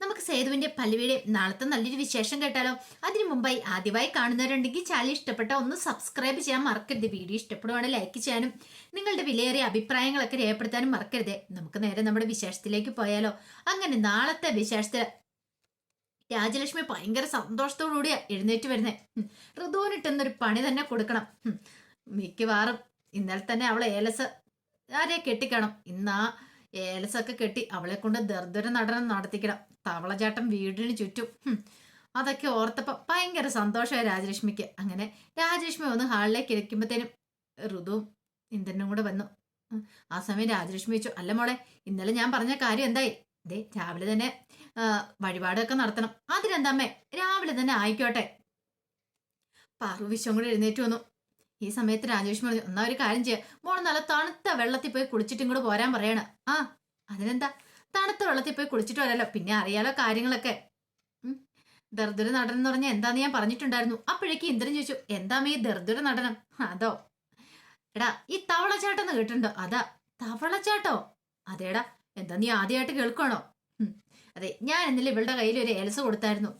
നമുക്ക് സേതുവിന്റെ പല്ലുവിയുടെ നാളത്തെ നല്ലൊരു വിശേഷം കേട്ടാലോ? അതിനു മുമ്പായി ആദ്യമായി കാണുന്നവരുണ്ടെങ്കിൽ ചാനൽ ഇഷ്ടപ്പെട്ട ഒന്ന് സബ്സ്ക്രൈബ് ചെയ്യാൻ മറക്കരുത്. വീഡിയോ ഇഷ്ടപ്പെടുവാണെങ്കിൽ ലൈക്ക് ചെയ്യാനും നിങ്ങളുടെ വിലയേറിയ അഭിപ്രായങ്ങളൊക്കെ രേഖപ്പെടുത്താനും മറക്കരുത്. നമുക്ക് നേരെ നമ്മുടെ വിശേഷത്തിലേക്ക് പോയാലോ? അങ്ങനെ നാളത്തെ വിശേഷത്തിൽ രാജലക്ഷ്മി ഭയങ്കര സന്തോഷത്തോടുകൂടിയാ എഴുന്നേറ്റ് വരുന്നേ. ഋതുവിനിട്ടെന്നൊരു പണി തന്നെ കൊടുക്കണം. മിക്കവാറും ഇന്നലെ തന്നെ അവളെ ഏലസ് ആരെ കെട്ടിക്കണം. ഇന്നാ ഏലസൊക്കെ കെട്ടി അവളെ കൊണ്ട് ദർദര നടനം നടത്തിക്കണം. തവളചാട്ടം വീടിന് ചുറ്റും. അതൊക്കെ ഓർത്തപ്പോ ഭയങ്കര സന്തോഷമായി രാജലക്ഷ്മിക്ക്. അങ്ങനെ രാജലക്ഷ്മി ഒന്ന് ഹാളിലേക്ക് ഇരിക്കുമ്പോഴത്തേനും ഋതുവും ഇന്ദ്രനും കൂടെ വന്നു. ആ സമയം രാജലക്ഷ്മി വെച്ചു അല്ല മോളെ ഇന്നലെ ഞാൻ പറഞ്ഞ കാര്യം എന്തായി? ദേ രാവിലെ തന്നെ വഴിപാടൊക്കെ നടത്തണം. അതിനെന്താമ്മേ രാവിലെ തന്നെ ആയിക്കോട്ടെ. പാറു വിശ്വം കൂടെ എഴുന്നേറ്റ് വന്നു. ഈ സമയത്ത് രാജലക്ഷ്മി പറഞ്ഞു എന്നാ ഒരു കാര്യം ചെയ്യാം. മോൾ നല്ല തണുത്ത വെള്ളത്തിൽ പോയി കുളിച്ചിട്ടും കൂടെ പോരാൻ പറയണം. ആ അതിനെന്താ? തണുത്ത വെള്ളത്തിൽ പോയി കുളിച്ചിട്ട് വരാലോ. പിന്നെ അറിയാലോ കാര്യങ്ങളൊക്കെ. ദർദുര നടനം എന്ന് പറഞ്ഞാൽ എന്താന്ന് ഞാൻ പറഞ്ഞിട്ടുണ്ടായിരുന്നു. അപ്പോഴേക്ക് ഇന്ദ്രൻ ചോദിച്ചു എന്താ ഈ ദർദുര നടനം? അതോ? എടാ ഈ തവളച്ചാട്ടം എന്ന് കേട്ടിട്ടുണ്ടോ? അതാ തവളച്ചാട്ടോ. അതേടാ എന്താ നീ ആദ്യമായിട്ട് കേൾക്കണോ അതെ ഞാൻ ഇന്നലെ ഇവളുടെ കയ്യിൽ ഒരു ഏലസ് കൊടുത്തായിരുന്നു.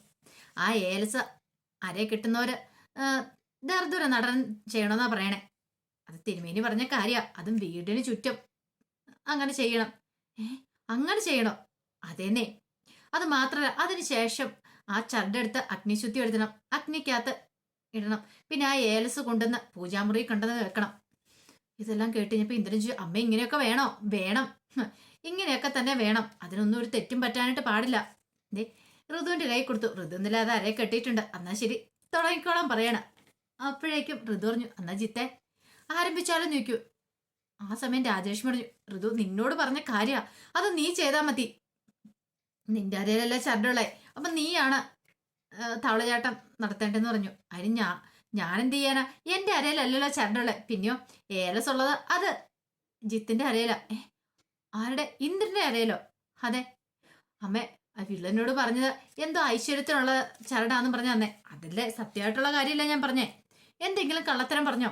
ആ ഏലസ ആരെ കിട്ടുന്നവര് ദർദുര നടനം ചെയ്യണമെന്നാ പറയണേ. അത് തിരുമേനി പറഞ്ഞ കാര്യ. അതും വീടിന് ചുറ്റും. അങ്ങനെ ചെയ്യണം. ഏ അങ്ങനെ ചെയ്യണം. അതെന്നെ. അത് മാത്രമല്ല അതിനുശേഷം ആ ചരടെടുത്ത് അഗ്നിശുദ്ധി എടുത്തണം അഗ്നിക്കകത്ത് ഇടണം. പിന്നെ ആ ഏലസ് കൊണ്ടുവന്ന് പൂജാമുറി കൊണ്ടുവന്ന് വെക്കണം ഇതെല്ലാം കേട്ട് കഴിഞ്ഞപ്പോൾ ഇന്ദ്രൻ ചോദിച്ചു അമ്മ ഇങ്ങനെയൊക്കെ വേണോ? വേണം. ഇങ്ങനെയൊക്കെ തന്നെ വേണം. അതിനൊന്നും ഒരു തെറ്റും പറ്റാനായിട്ട് പാടില്ല. ദേ ഋതുവിന്റെ കൈ കൊടുത്തു. ഋതു എന്നില്ലാതെ അരയെ കെട്ടിയിട്ടുണ്ട്. എന്നാ ശരി തുടങ്ങിക്കോളാൻ പറയണം. അപ്പോഴേക്കും ഋതു പറഞ്ഞു എന്നാ ചിത്തെ ആരംഭിച്ചാലും ചോദിക്കൂ ആ സമയം രാജേഷ് പറഞ്ഞു ഋതു നിന്നോട് പറഞ്ഞ കാര്യ. അത് നീ ചെയ്താ മതി. നിന്റെ അരയിലല്ല ചരടുള്ളേ. അപ്പൊ നീയാണ് തവളചാട്ടം നടത്തേണ്ടെന്ന് പറഞ്ഞു. അതിന് ഞാ ഞാൻ എന്ത് ചെയ്യാനാ? എന്റെ അരയിലല്ലല്ലോ ചരടുള്ളേ. പിന്നെയോ ഏലസ് ഉള്ളത് അത് ജിത്തിന്റെ അരയില. ഏ ആരുടെ? ഇന്ദ്രന്റെ അരയിലോ? അതെ. അമ്മേ ആ വില്ലനോട് പറഞ്ഞത് എന്തോ ഐശ്വര്യത്തിനുള്ള ചരടാന്ന് പറഞ്ഞ അന്നേ അതല്ലേ സത്യമായിട്ടുള്ള കാര്യമില്ല ഞാൻ പറഞ്ഞേ. എന്തെങ്കിലും കള്ളത്തരം പറഞ്ഞോ?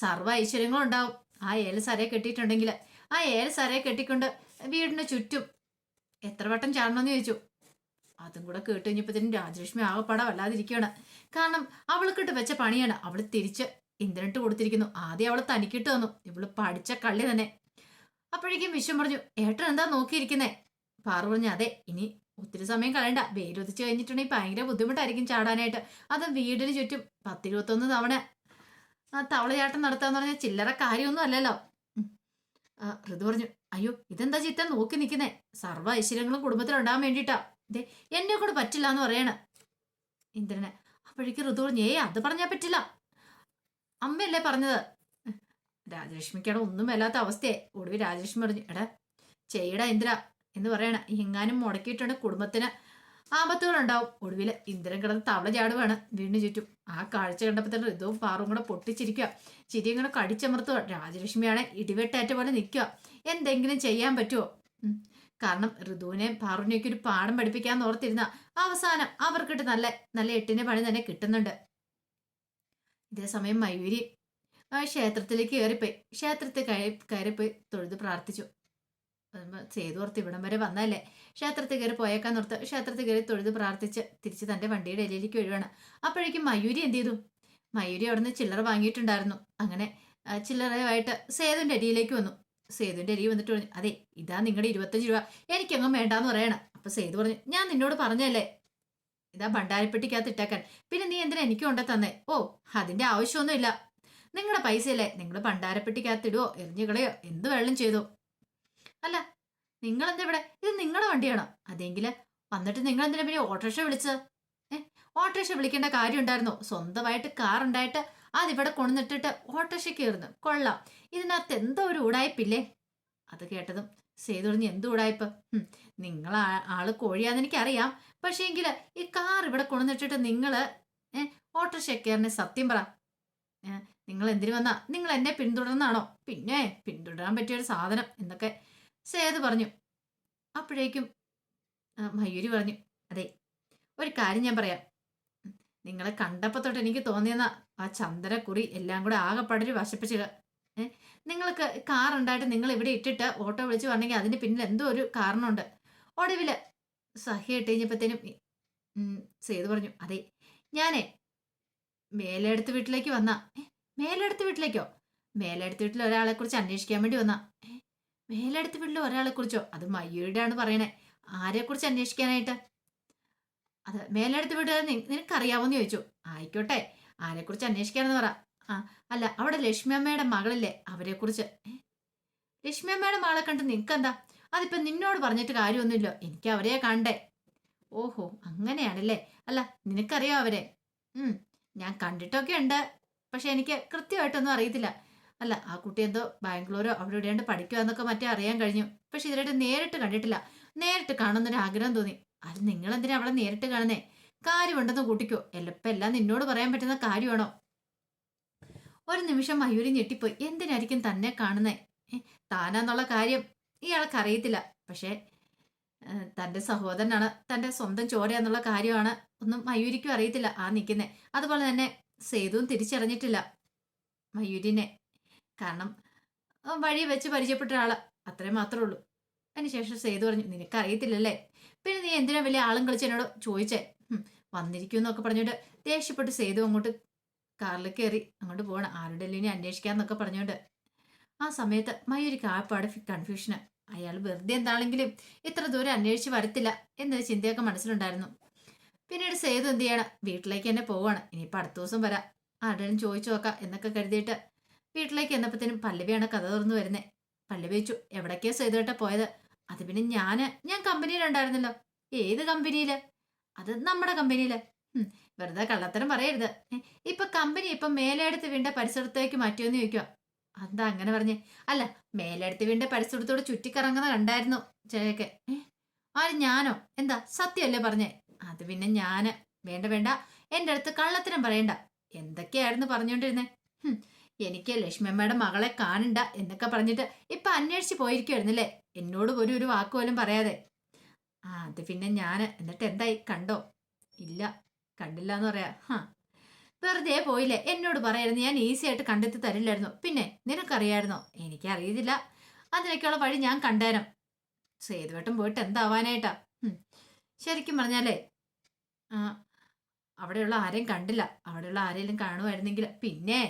സർവ ഐശ്വര്യങ്ങളും ഉണ്ടാവും. ആ ഏലസ് അരയെ കെട്ടിയിട്ടുണ്ടെങ്കിൽ ആ ഏലസ് അരയെ കെട്ടിക്കൊണ്ട് വീടിന് ചുറ്റും എത്ര വട്ടം ചാടണമെന്ന് ചോദിച്ചു. അതും കൂടെ കേട്ട് കഴിഞ്ഞപ്പോഴത്തേനും രാജലക്ഷ്മി ആകെപ്പാടെ വല്ലാതിരിക്കുകയാണ്. കാരണം അവൾക്കിട്ട് വെച്ച പണിയാണ്. അവൾ തിരിച്ച് ഇന്ദ്രനിട്ട് കൊടുത്തിരിക്കുന്നു. ആദ്യം അവൾ തനിക്കിട്ട് തന്നു. ഇവൾ പഠിച്ച കള്ളി തന്നെ. അപ്പോഴേക്കും വിശ്വം പറഞ്ഞു ഏട്ടൻ എന്താ നോക്കിയിരിക്കുന്നേ? പാറു പറഞ്ഞു അതെ ഇനി ഒത്തിരി സമയം കളയണ്ട. വെയിലൊതിച്ച് കഴിഞ്ഞിട്ടുണ്ടെങ്കിൽ ഭയങ്കര ബുദ്ധിമുട്ടായിരിക്കും ചാടാനായിട്ട്. അത് വീടിന് ചുറ്റും പത്തിരുപത്തൊന്ന് തവണ ആ തവളയാട്ടം നടത്താന്ന് പറഞ്ഞാൽ ചില്ലറ കാര്യമൊന്നും അല്ലല്ലോ. ഋതു പറഞ്ഞു അയ്യോ ഇതെന്താ ചിത്ത? നോക്കി നിൽക്കുന്നേ. സർവ ഐശ്വര്യങ്ങളും കുടുംബത്തിലുണ്ടാകാൻ വേണ്ടിയിട്ടാ. ദേ എന്നെ കൂടെ പറ്റില്ല എന്ന് പറയണ ഇന്ദ്രനെ. അപ്പോഴേക്ക് ഋതു പറഞ്ഞു ഏയ് അത് പറഞ്ഞാൽ പറ്റില്ല. അമ്മയല്ലേ പറഞ്ഞത്? രാജലക്ഷ്മിക്കാണ് ഒന്നും വല്ലാത്ത അവസ്ഥയെ ഒടുവിൽ രാജലക്ഷ്മി പറഞ്ഞു എടാ ചെയ്യടാ ഇന്ദ്ര എന്ന് പറയണ. എങ്ങാനും മുടക്കിയിട്ടുണ്ട് കുടുംബത്തിന്. ആപത്തുകളുണ്ടാവും. ഒടുവിൽ ഇന്ദ്രൻ കിടന്ന് തവള ചാടുവാണ്. വീടിന് ചുറ്റും. ആ കാഴ്ച കണ്ടപ്പോൾ തന്നെ ഋതുവും പാറും കൂടെ പൊട്ടിച്ചിരിക്കുക ചിരി ഇങ്ങനെ കടിച്ചമർത്തുക രാജലക്ഷ്മിയാണ് ഇടിവെട്ടേറ്റ പോലെ നിൽക്കുക എന്തെങ്കിലും ചെയ്യാൻ പറ്റുമോ കാരണം ഋതുവിനെ പാറുവിനെയൊക്കെ ഒരു പാഠം പഠിപ്പിക്കാൻ ഓർത്തിരുന്ന അവസാനം അവർക്കിട്ട് നല്ല നല്ല എട്ടിന്റെ പണി തന്നെ കിട്ടുന്നുണ്ട്. ഇതേ സമയം മയൂരി ക്ഷേത്രത്തിലേക്ക് കയറിപ്പോയി. ക്ഷേത്രത്തിൽ കയറി കയറിപ്പോയി തൊഴുത് പ്രാർത്ഥിച്ചു. ഓർത്ത് ഇവിടം വരെ വന്നല്ലേ ക്ഷേത്രത്തിൽ കയറി പോയേക്കാൻ നിർത്ത്. ക്ഷേത്രത്തിൽ കയറി തൊഴുത് പ്രാർത്ഥിച്ച് തിരിച്ച് തന്റെ വണ്ടിയുടെ ഇടയിലേക്ക് ഒഴിവാണ് അപ്പോഴേക്കും മയൂരി എന്ത് ചെയ്തു? മയൂരി അവിടുന്ന് ചില്ലറ വാങ്ങിയിട്ടുണ്ടായിരുന്നു. അങ്ങനെ ചില്ലറയുമായിട്ട് സേതുവിന്റെ അരിയിലേക്ക് വന്നു. സേതുവിന്റെ അരി വന്നിട്ട് പറഞ്ഞു അതെ ഇതാ നിങ്ങളുടെ ഇരുപത്തഞ്ച് രൂപ. എനിക്കങ്ങും വേണ്ടാന്ന് പറയണം. അപ്പൊ സേതു പറഞ്ഞു ഞാൻ നിന്നോട് പറഞ്ഞല്ലേ ഇതാ ഭണ്ടാരിപ്പെട്ടിക്കകത്ത് ഇട്ടേക്കാൻ. പിന്നെ നീ എന്തിനാ എനിക്ക് കൊണ്ടേ തന്നെ? ഓ അതിന്റെ ആവശ്യമൊന്നുമില്ല. നിങ്ങളുടെ പൈസയല്ലേ? നിങ്ങൾ ഭണ്ടാരപ്പെട്ടിക്കകത്ത് ഇടുവോ? എറിഞ്ഞു കളയോ? എന്ത് വെള്ളം ചെയ്തോ? അല്ല നിങ്ങൾ എന്താ ഇവിടെ? ഇത് നിങ്ങളുടെ വണ്ടിയാണോ? അതെങ്കിൽ വന്നിട്ട് നിങ്ങൾ എന്തിനാ പിന്നെ ഓട്ടോറിക്ഷ വിളിച്ചത്? ഏ ഓട്ടോറിക്ഷ വിളിക്കേണ്ട കാര്യം ഉണ്ടായിരുന്നോ? സ്വന്തമായിട്ട് കാർ ഉണ്ടായിട്ട് അതിവിടെ കൊണ്ടുവന്നിട്ടിട്ട് ഓട്ടോറിക്ഷ കയറുന്നു. കൊള്ളാം. ഇതിനകത്ത് എന്തോ ഒരു ഉടായ്പില്ലേ അത് കേട്ടതും സേതുറിഞ്ഞ് എന്ത് ഉടായ്പ് നിങ്ങൾ ആൾ കോഴിയാന്ന് എനിക്കറിയാം. പക്ഷേ എങ്കിൽ ഈ കാർ ഇവിടെ കൊണ്ടുവന്നിട്ടിട്ട് നിങ്ങൾ ഏഹ് ഓട്ടോറിക്ഷ കയറിനെ സത്യം പറ. നിങ്ങൾ എന്തിനു വന്നാ? നിങ്ങൾ എന്നെ പിന്തുടർന്നാണോ? പിന്നെ പിന്തുടരാൻ പറ്റിയ ഒരു സാധനം എന്നൊക്കെ സേതു പറഞ്ഞു. അപ്പോഴേക്കും മയൂരി പറഞ്ഞു അതെ ഒരു കാര്യം ഞാൻ പറയാം. നിങ്ങളെ കണ്ടപ്പോ തൊട്ട് എനിക്ക് തോന്നിയെന്ന ആ ചന്ദനക്കുറി എല്ലാം കൂടെ ആകെപ്പാടൊരു വശപ്പിച്ചുക നിങ്ങൾക്ക് കാർ ഉണ്ടായിട്ട് നിങ്ങൾ ഇവിടെ ഇട്ടിട്ട് ഓട്ടോ വിളിച്ച് വന്നെങ്കിൽ അതിന് പിന്നിൽ എന്തോ ഒരു കാരണമുണ്ട്. ഒടുവിൽ സഹി ഇട്ട് കഴിഞ്ഞപ്പോഴത്തേനും സേതു പറഞ്ഞു അതെ ഞാനേ മേലെടുത്ത് വീട്ടിലേക്ക് വന്ന മേലെടുത്ത് വീട്ടിലേക്കോ? മേലെടുത്ത് വീട്ടിൽ ഒരാളെ കുറിച്ച് അന്വേഷിക്കാൻ വേണ്ടി വന്ന മേലെടുത്ത് വീട്ടിൽ ഒരാളെ കുറിച്ചോ? അത് മയ്യയുടെ ആണ് പറയണേ. ആരെ കുറിച്ച് അന്വേഷിക്കാനായിട്ട്? അത് മേലെടുത്ത് വീട്ടുകാർ നിനക്കറിയാവോന്ന് ചോദിച്ചു. ആയിക്കോട്ടെ. ആരെക്കുറിച്ച് അന്വേഷിക്കാനെന്ന് പറ. ആ അല്ല അവിടെ ലക്ഷ്മി അമ്മയുടെ മകളില്ലേ അവരെക്കുറിച്ച് കുറിച്ച്? ലക്ഷ്മി അമ്മയുടെ മകളെ കണ്ട് നിനക്കെന്താ? അതിപ്പോ നിന്നോട് പറഞ്ഞിട്ട് കാര്യമൊന്നുമില്ല. എനിക്ക് അവരെ കണ്ടേ. ഓഹോ അങ്ങനെയാണല്ലേ. അല്ല നിനക്കറിയോ അവരെ? ഉം ഞാൻ കണ്ടിട്ടൊക്കെ ഉണ്ട്. പക്ഷെ എനിക്ക് കൃത്യമായിട്ടൊന്നും അറിയത്തില്ല. അല്ല ആ കുട്ടി എന്തോ ബാംഗ്ലൂരോ അവിടെ എവിടെയാണ്ട് പഠിക്കുക എന്നൊക്കെ മറ്റേ അറിയാൻ കഴിഞ്ഞു. പക്ഷെ ഇതിനായിട്ട് നേരിട്ട് കണ്ടിട്ടില്ല. നേരിട്ട് കാണുന്നൊരു ആഗ്രഹം തോന്നി. അത് നിങ്ങൾ എന്തിനാ അവളെ നേരിട്ട് കാണുന്നേ? കാര്യമുണ്ടെന്ന് കൂട്ടിക്കോ. എല്ലപ്പം എല്ലാം നിന്നോട് പറയാൻ പറ്റുന്ന കാര്യമാണോ? ഒരു നിമിഷം മയൂരി ഞെട്ടിപ്പോയി. എന്തിനായിരിക്കും തന്നെ കാണുന്നേ? താനാന്നുള്ള കാര്യം ഇയാൾക്ക് അറിയത്തില്ല പക്ഷേ തന്റെ സഹോദരനാണ് തന്റെ സ്വന്തം ചോര എന്നുള്ള കാര്യമാണ് ഒന്നും മയൂരിക്കും അറിയത്തില്ല ആ നിൽക്കുന്നേ. അതുപോലെ തന്നെ സേതുവും തിരിച്ചറിഞ്ഞിട്ടില്ല മയൂരിനെ. കാരണം വഴി വെച്ച് പരിചയപ്പെട്ട ആളാ അത്രേ മാത്രമേ ഉള്ളൂ. അതിനുശേഷം സേതു പറഞ്ഞു നിനക്കറിയത്തില്ലല്ലേ? പിന്നെ നീ എന്തിനാ വലിയ ആളും കളിച്ച് എന്നോട് ചോദിച്ചേ? വന്നിരിക്കും എന്നൊക്കെ പറഞ്ഞോണ്ട് ദേഷ്യപ്പെട്ട് സേതു അങ്ങോട്ട് കാറിൽ കയറി അങ്ങോട്ട് പോകണം ആരുടെ ഇനി അന്വേഷിക്കാന്നൊക്കെ പറഞ്ഞോണ്ട് ആ സമയത്ത് മയൂരിക്ക് ആപ്പാട് കൺഫ്യൂഷന് അയാൾ വെറുതെ എന്താണെങ്കിലും ഇത്ര ദൂരം അന്വേഷിച്ച് വരത്തില്ല എന്നൊരു ചിന്തയൊക്കെ മനസ്സിലുണ്ടായിരുന്നു. പിന്നീട് സേതു എന്ത് ചെയ്യണം? വീട്ടിലേക്ക് തന്നെ പോവാണ്. ഇനിയിപ്പോൾ അടുത്ത ദിവസം വരാം. ആരുടെയും ചോദിച്ചു നോക്കാം എന്നൊക്കെ കരുതിയിട്ട് വീട്ടിലേക്ക് എന്നപ്പത്തേനും പല്ലവിയാണ് കഥ തുറന്നു വരുന്നത് പല്ലവി വെച്ചു എവിടേക്കാ സേതുവേട്ട പോയത്? അത് പിന്നെ ഞാൻ ഞാൻ കമ്പനിയിലുണ്ടായിരുന്നല്ലോ. ഏത് കമ്പനിയിൽ? അത് നമ്മുടെ കമ്പനിയിൽ. വെറുതെ കള്ളത്തരം പറയരുത്. ഇപ്പൊ കമ്പനി ഇപ്പൊ മേലെടുത്ത് വീണ്ട പരിസരത്തേക്ക് മാറ്റിയോന്ന് ചോദിക്കുക എന്താ അങ്ങനെ പറഞ്ഞേ? അല്ല മേലെടുത്ത് വീണ്ട പരിസരത്തോട് ചുറ്റിക്കറങ്ങുന്ന കണ്ടായിരുന്നു ചിലയൊക്കെ ആര് ഞാനോ? എന്താ സത്യമല്ലേ പറഞ്ഞേ? അത് പിന്നെ ഞാൻ. വേണ്ട വേണ്ട എന്റെ അടുത്ത് കള്ളത്തരം പറയണ്ട. എന്തൊക്കെയായിരുന്നു പറഞ്ഞോണ്ടിരുന്നേ? ഹും, എനിക്ക് ലക്ഷ്മിയമ്മയുടെ മകളെ കാണണ്ട എന്നൊക്കെ പറഞ്ഞിട്ട് ഇപ്പൊ അന്വേഷിച്ച് പോയിരിക്കുവായിരുന്നല്ലേ എന്നോട് പോലും ഒരു വാക്ക് പോലും പറയാതെ. ആ അത് പിന്നെ ഞാൻ. എന്നിട്ട് എന്തായി? കണ്ടോ? ഇല്ല. കണ്ടില്ല എന്ന് പറയാ. ഹാ. വെറുതെ പോയില്ലേ? എന്നോട് പറയായിരുന്നു. ഞാൻ ഈസി ആയിട്ട് കണ്ടെത്തി തരില്ലായിരുന്നു. പിന്നെ നിനക്കറിയായിരുന്നോ? എനിക്കറിയത്തില്ല. അതിനൊക്കെയുള്ള വഴി ഞാൻ കണ്ടേരം. സേതുവട്ടം പോയിട്ട് എന്താവാനായിട്ടാ. ശരിക്കും പറഞ്ഞാലേ അവിടെയുള്ള ആരെയും കണ്ടില്ല. അവിടെയുള്ള ആരെങ്കിലും കാണുമായിരുന്നെങ്കിൽ പിന്നെ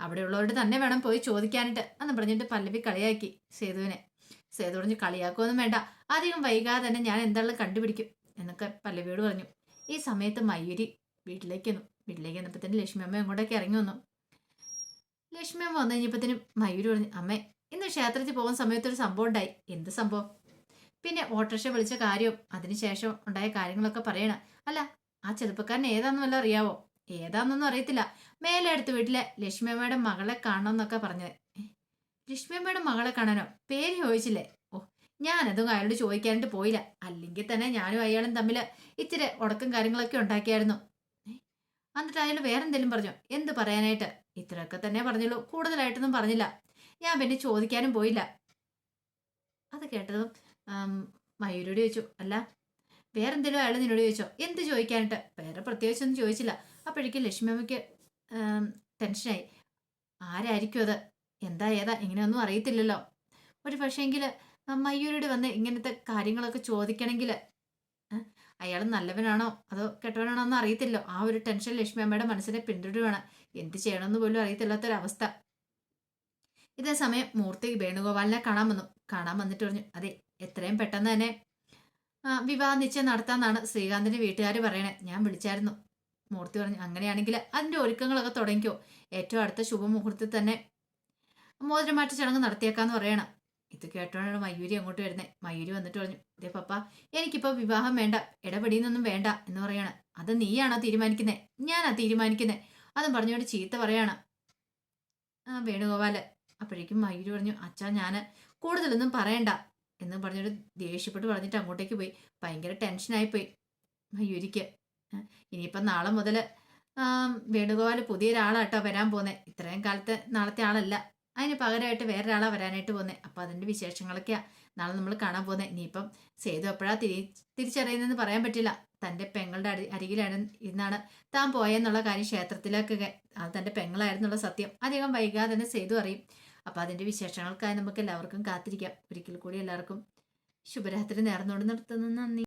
അവിടെയുള്ളവരോട് തന്നെ വേണം പോയി ചോദിക്കാനിട്ട് എന്ന് പറഞ്ഞിട്ട് പല്ലവി കളിയാക്കി സേതുവിനെ. സേതു പറഞ്ഞ് കളിയാക്കുമൊന്നും വേണ്ട. അധികം വൈകാതെ തന്നെ ഞാൻ എന്താണെന്ന് കണ്ടുപിടിക്കും? എന്നൊക്കെ പല്ലവിയോട് പറഞ്ഞു. ഈ സമയത്ത് മയൂരി വീട്ടിലേക്ക് വന്നു വീട്ടിലേക്ക് വന്നപ്പോൾ തന്നെ ലക്ഷ്മി അമ്മ അങ്ങോട്ടേക്ക് ഇറങ്ങി വന്നു. ലക്ഷ്മി അമ്മ വന്നു കഴിഞ്ഞപ്പോഴത്തേനും മയൂരി പറഞ്ഞു അമ്മേ ഇന്ന് ക്ഷേത്രത്തിൽ പോകുന്ന സമയത്ത് ഒരു സംഭവം ഉണ്ടായി. എന്ത് സംഭവം? പിന്നെ ഓട്ടോറിക്ഷ വിളിച്ച കാര്യവും അതിനുശേഷം ഉണ്ടായ കാര്യങ്ങളൊക്കെ പറയണം. അല്ല ആ ചെറുപ്പക്കാരൻ ഏതാണെന്നല്ല അറിയാവോ? ഏതാണെന്നൊന്നും അറിയത്തില്ല. മേലെ അടുത്ത വീട്ടിലെ ലക്ഷ്മിയമ്മയുടെ മകളെ കാണണം എന്നൊക്കെ പറഞ്ഞത് ലക്ഷ്മിയമ്മയുടെ ലക്ഷ്മി മകളെ കാണാനോ? പേര് ചോദിച്ചില്ലേ? ഓ ഞാനതും അയാളോട് ചോദിക്കാനായിട്ട് പോയില്ല. അല്ലെങ്കിൽ തന്നെ ഞാനും അയാളും തമ്മിൽ ഇച്ചിരി ഉടക്കം കാര്യങ്ങളൊക്കെ ഉണ്ടാക്കിയായിരുന്നു. എന്നിട്ട് അയാൾ വേറെന്തെങ്കിലും പറഞ്ഞു? എന്ത് പറയാനായിട്ട്? ഇത്രയൊക്കെ തന്നെ പറഞ്ഞുള്ളൂ. കൂടുതലായിട്ടൊന്നും പറഞ്ഞില്ല. ഞാൻ പിന്നെ ചോദിക്കാനും പോയില്ല. അത് കേട്ടതും മയൂരോട് ചോദിച്ചു. അല്ല വേറെന്തെങ്കിലും അയാൾ നിന്നോട് ചോദിച്ചോ? എന്ത് ചോദിക്കാനായിട്ട്? വേറെ പ്രത്യേകിച്ചൊന്നും ചോദിച്ചില്ല. അപ്പോഴേക്കും ലക്ഷ്മിയമ്മയ്ക്ക് ടെൻഷനായി ആരായിരിക്കും അത്? എന്താ ഏതാ? ഇങ്ങനെയൊന്നും അറിയത്തില്ലല്ലോ. ഒരു പക്ഷേങ്കിൽ മയ്യൂരോട് വന്ന് ഇങ്ങനത്തെ കാര്യങ്ങളൊക്കെ ചോദിക്കണമെങ്കിൽ അയാൾ നല്ലവനാണോ? അതോ കെട്ടവനാണോ എന്ന് അറിയത്തില്ലോ. ആ ഒരു ടെൻഷൻ ലക്ഷ്മി അമ്മയുടെ മനസ്സിനെ പിന്തുടരുവാണ്. എന്ത് ചെയ്യണമെന്ന് പോലും അറിയത്തില്ലാത്തൊരവസ്ഥ. ഇതേ സമയം മൂർത്തി വേണുഗോപാലിനെ കാണാൻ വന്നു. കാണാൻ വന്നിട്ട് പറഞ്ഞു അതെ എത്രയും പെട്ടെന്ന് തന്നെ വിവാഹ നിശ്ചയം നടത്താമെന്നാണ് ശ്രീകാന്തിന്റെ വീട്ടുകാർ പറയണേ. ഞാൻ വിളിച്ചായിരുന്നു. മൂർത്തി പറഞ്ഞു അങ്ങനെയാണെങ്കിൽ അതിന്റെ ഒരുക്കങ്ങളൊക്കെ തുടങ്ങിക്കോ. ഏറ്റവും അടുത്ത ശുഭമുഹൂർത്തത്തിൽ തന്നെ മോതിരമാറ്റ ചടങ്ങ് നടത്തിയേക്കാന്ന് പറയണം. ഇത് കേട്ടോണ്ടാണ് മയൂരി അങ്ങോട്ട് വരുന്നത് മയൂരി വന്നിട്ട് പറഞ്ഞു ഇതേ പപ്പ എനിക്കിപ്പോൾ വിവാഹം വേണ്ട. ഇടപെടിയെന്നൊന്നും വേണ്ട എന്ന് പറയാണ്. അത് നീയാണോ തീരുമാനിക്കുന്നത് ഞാനാ തീരുമാനിക്കുന്നത് അതും പറഞ്ഞുകൊണ്ട് ചീത്ത പറയാണ്. ആ വേണുഗോപാൽ. അപ്പോഴേക്കും മയൂരി പറഞ്ഞു അച്ഛാ ഞാൻ കൂടുതലൊന്നും പറയണ്ട. എന്ന് പറഞ്ഞിട്ട് ദേഷ്യപ്പെട്ട് പറഞ്ഞിട്ട് അങ്ങോട്ടേക്ക് പോയി. ഭയങ്കര ടെൻഷനായിപ്പോയി മയൂരിക്ക്. ആ, ഇനിയിപ്പം നാളെ മുതൽ വേണുഗോപാൽ പുതിയൊരാളാട്ടോ വരാൻ പോകുന്നത് ഇത്രയും കാലത്തെ നാളത്തെ ആളല്ല. അതിന് പകരമായിട്ട് വേറൊരാളാ വരാനായിട്ട് പോകുന്നത് അപ്പം അതിന്റെ വിശേഷങ്ങളൊക്കെയാണ് നാളെ നമ്മൾ കാണാൻ പോകുന്നത് ഇനിയിപ്പം സേതു എപ്പോഴാ തിരി തിരിച്ചറിയുന്നതെന്ന് പറയാൻ പറ്റില്ല. തന്റെ പെങ്ങളുടെ അരി അരികിലാണ് ഇന്നാണ് താൻ പോയെന്നുള്ള കാര്യം ക്ഷേത്രത്തിലേക്കൊക്കെ അത് തന്റെ പെങ്ങളായിരുന്നുള്ള സത്യം. അധികം വൈകാതെ തന്നെ സേതു അറിയും. അപ്പോൾ അതിന്റെ വിശേഷങ്ങൾക്കായി നമുക്ക് എല്ലാവർക്കും കാത്തിരിക്കാം. ഒരിക്കൽ കൂടി എല്ലാവർക്കും ശുഭരാത്രി നേർന്നുകൊണ്ട് നിർത്തുന്നു. നന്ദി.